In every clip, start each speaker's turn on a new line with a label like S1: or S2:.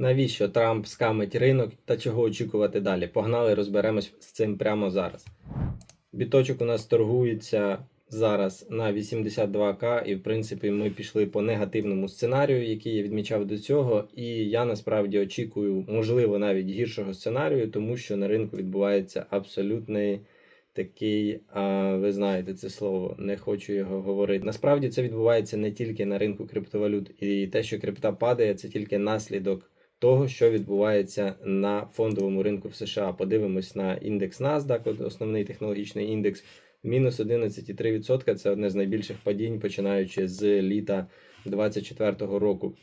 S1: Навіщо Трамп скамить ринок та чого очікувати далі? Погнали, розберемось з цим прямо зараз. Біточок у нас торгується зараз на 82к, і в принципі ми пішли по негативному сценарію, який я відмічав до цього. І я насправді очікую, можливо, навіть гіршого сценарію, тому що на ринку відбувається абсолютний такий, а, ви знаєте це слово, не хочу його говорити. Насправді це відбувається не тільки на ринку криптовалют, і те, що крипта падає, це тільки наслідок того, що відбувається на фондовому ринку в США. Подивимось на індекс NASDAQ, основний технологічний індекс. Мінус 11,3% це одне з найбільших падінь, починаючи з літа 2024 року.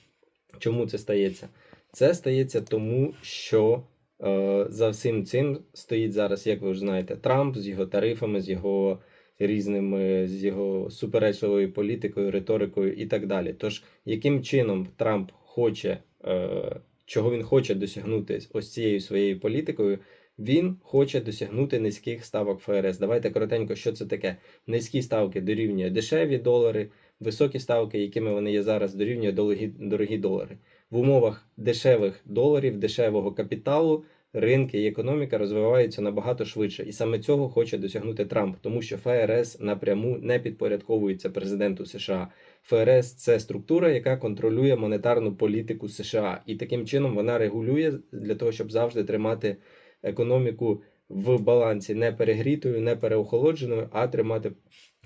S1: Чому це стається? Це стається тому, що е, за всім цим стоїть зараз, як ви вже знаєте, Трамп з його тарифами, з його різними, з його суперечливою політикою, риторикою і так далі. Тож, яким чином Трамп хоче, е, чого він хоче досягнути ось цією своєю політикою? Він хоче досягнути низьких ставок ФРС. Давайте коротенько, що це таке. Низькі ставки дорівнює дешеві долари, високі ставки, якими вони є зараз, дорівнює дорогі, дорогі долари. В умовах дешевих доларів, дешевого капіталу, ринки і економіка розвиваються набагато швидше. І саме цього хоче досягнути Трамп, тому що ФРС напряму не підпорядковується президенту США. ФРС це структура, яка контролює монетарну політику США, і таким чином вона регулює для того, щоб завжди тримати економіку в балансі не перегрітою, не переохолодженою, а тримати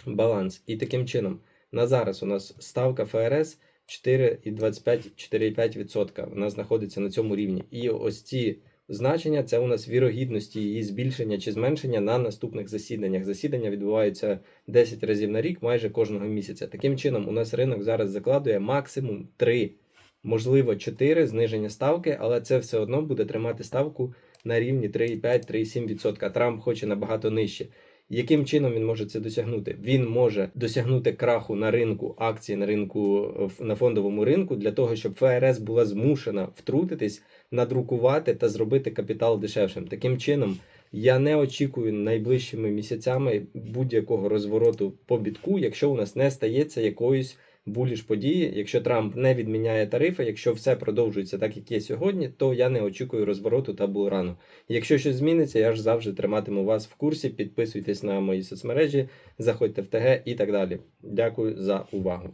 S1: баланс. І таким чином на зараз у нас ставка ФРС 4,25-4,5%. Вона знаходиться на цьому рівні. І ось ці значення це у нас вірогідності її збільшення чи зменшення на наступних засіданнях. Засідання відбуваються 10 разів на рік, майже кожного місяця. Таким чином, у нас ринок зараз закладує максимум 3, можливо, 4 зниження ставки, але це все одно буде тримати ставку на рівні 3,5-3,7%. Трамп хоче набагато нижче. Яким чином він може це досягнути? Він може досягнути краху на ринку акцій на ринку на фондовому ринку для того, щоб ФРС була змушена втрутитись, надрукувати та зробити капітал дешевшим. Таким чином, я не очікую найближчими місяцями будь-якого розвороту по бітку, якщо у нас не стається якоїсь буліш події. Якщо Трамп не відміняє тарифи, якщо все продовжується так, як є сьогодні, то я не очікую розвороту та булрану. Якщо щось зміниться, я ж завжди триматиму вас в курсі. Підписуйтесь на мої соцмережі, заходьте в ТГ і так далі. Дякую за увагу.